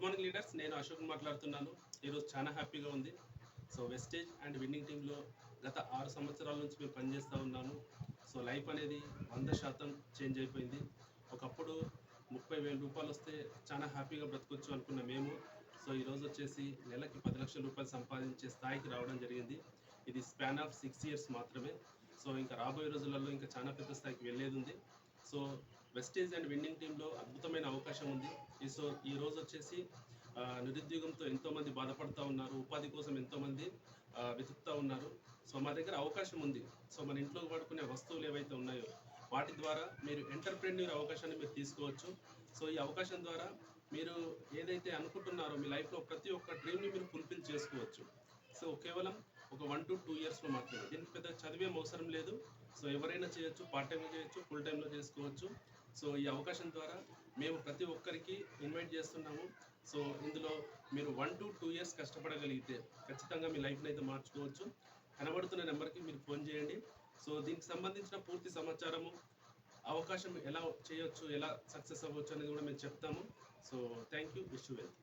Good morning leaders నేను అశోక్ మాట్లాడుతున్నాను. ఈరోజు చాలా హ్యాపీగా ఉంది. సో వెస్టేజ్ అండ్ విన్నింగ్ టీంలో గత ఆరు సంవత్సరాల నుంచి మేము పనిచేస్తూ ఉన్నాను. సో లైఫ్ అనేది వంద శాతం చేంజ్ అయిపోయింది. ఒకప్పుడు ముప్పై వేల రూపాయలు వస్తే చాలా హ్యాపీగా బ్రతకొచ్చు అనుకున్న మేము. సో ఈరోజు వచ్చేసి నెలకి పది లక్షల రూపాయలు సంపాదించే స్థాయికి రావడం జరిగింది. ఇది స్పాన్ ఆఫ్ సిక్స్ ఇయర్స్ మాత్రమే. సో ఇంకా రాబోయే రోజులలో ఇంకా చాలా పెద్ద స్థాయికి వెళ్ళేది ఉంది. సో వెస్టేజ్ అండ్ విన్నింగ్ టీంలో అద్భుతమైన అవకాశం ఉంది. సో ఈ రోజు వచ్చేసి నిరుద్యోగంతో ఎంతోమంది బాధపడుతూ ఉన్నారు ఉపాధి కోసం ఎంతోమంది వెతుకుతూ ఉన్నారు. సో మా దగ్గర అవకాశం ఉంది. సో మన ఇంట్లో వాడుకునే వస్తువులు ఏవైతే ఉన్నాయో వాటి ద్వారా మీరు ఎంటర్ప్రెన్యూర్ అవకాశాన్ని మీరు తీసుకోవచ్చు. సో ఈ అవకాశం ద్వారా మీరు ఏదైతే అనుకుంటున్నారో మీ లైఫ్లో ప్రతి ఒక్క డ్రీమ్ని మీరు ఫుల్ఫిల్ చేసుకోవచ్చు. సో కేవలం ఒక వన్ టు టూ ఇయర్స్లో మాత్రమే. దీనికి పెద్ద చదివేం అవసరం లేదు. సో ఎవరైనా చేయొచ్చు పార్ట్ టైంలో చేయొచ్చు ఫుల్ టైంలో చేసుకోవచ్చు. సో ఈ అవకాశం ద్వారా మేము ప్రతి ఒక్కరికి ఇన్వైట్ చేస్తున్నాము. సో ఇందులో మీరు వన్ టు టూ ఇయర్స్ కష్టపడగలిగితే ఖచ్చితంగా మీ లైఫ్ని అయితే మార్చుకోవచ్చు. కనబడుతున్న నెంబర్కి మీరు ఫోన్ చేయండి. సో దీనికి సంబంధించిన పూర్తి సమాచారము అవకాశం ఎలా చేయొచ్చు ఎలా సక్సెస్ అవ్వచ్చు అనేది కూడా మేము చెప్తాము. So thank you wish you wealth.